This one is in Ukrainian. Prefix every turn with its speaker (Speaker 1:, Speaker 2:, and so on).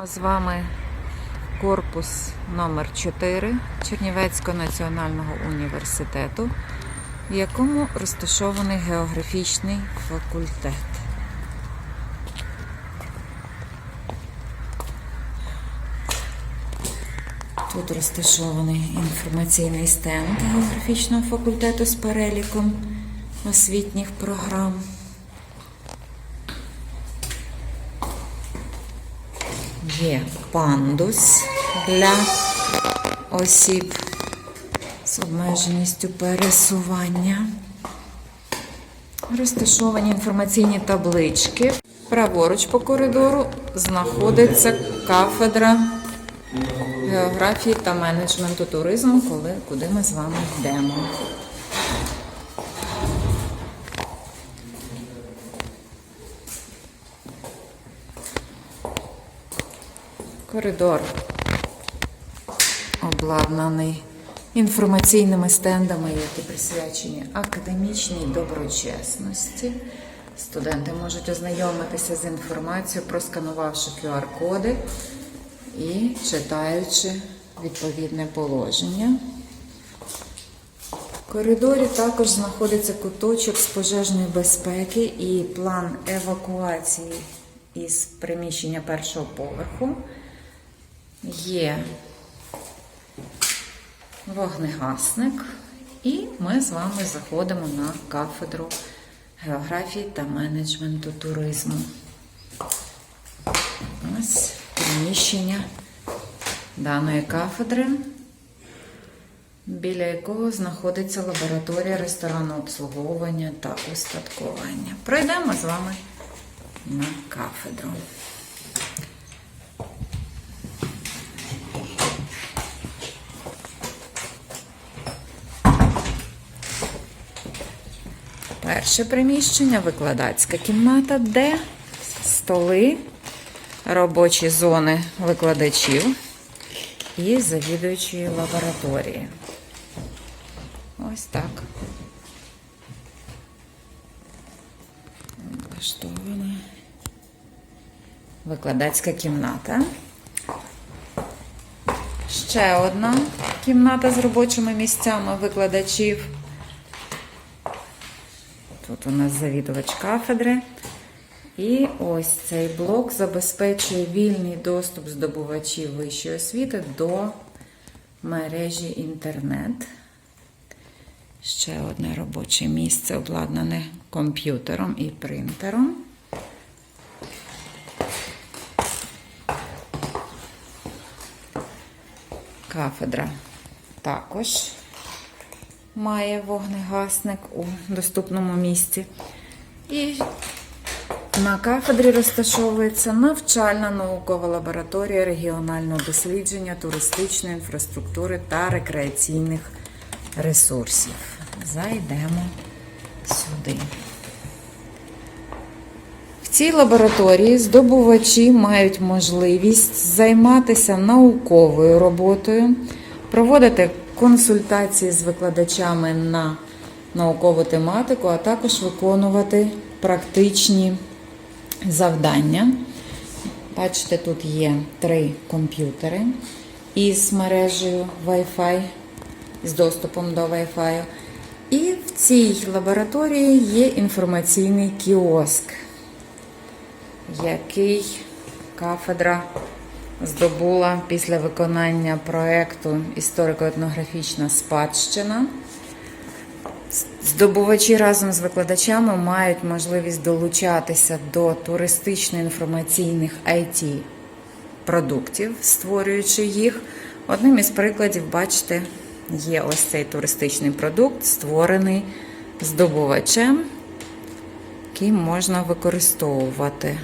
Speaker 1: З вами корпус номер 4 Чернівецького національного університету, в якому розташований географічний факультет. Тут розташований інформаційний стенд географічного факультету з переліком освітніх програм. Є пандус для осіб з обмеженістю пересування. Розташовані інформаційні таблички. Праворуч по коридору знаходиться кафедра географії та менеджменту туризму, коли, куди ми з вами йдемо. Коридор обладнаний інформаційними стендами, які присвячені академічній доброчесності. Студенти можуть ознайомитися з інформацією, просканувавши QR-коди і читаючи відповідне положення. В коридорі також знаходиться куточок з пожежної безпеки і план евакуації із приміщення першого поверху. Є вогнегасник, і ми з вами заходимо на кафедру географії та менеджменту туризму. Ось приміщення даної кафедри, біля якого знаходиться лабораторія ресторанного обслуговування та устаткування. Пройдемо з вами на кафедру. Перше приміщення викладацька кімната, де столи, робочі зони викладачів і завідуючої лабораторії. Ось так. Влаштована викладацька кімната. Ще одна кімната з робочими місцями викладачів. У нас завідувач кафедри. І ось цей блок забезпечує вільний доступ здобувачів вищої освіти до мережі інтернет. Ще одне робоче місце обладнане комп'ютером і принтером. Кафедра також має вогнегасник у доступному місці. І на кафедрі розташовується навчальна наукова лабораторія регіонального дослідження туристичної інфраструктури та рекреаційних ресурсів. Зайдемо сюди. В цій лабораторії здобувачі мають можливість займатися науковою роботою, проводити консультації з викладачами на наукову тематику, а також виконувати практичні завдання. Бачите, тут є три комп'ютери із мережею Wi-Fi, з доступом до Wi-Fi. І в цій лабораторії є інформаційний кіоск, який кафедра здобула після виконання проєкту Історико-етнографічна спадщина. Здобувачі разом з викладачами мають можливість долучатися до туристично-інформаційних IT продуктів, створюючи їх. Одним із прикладів, бачите, є ось цей туристичний продукт, створений здобувачем, який можна використовувати.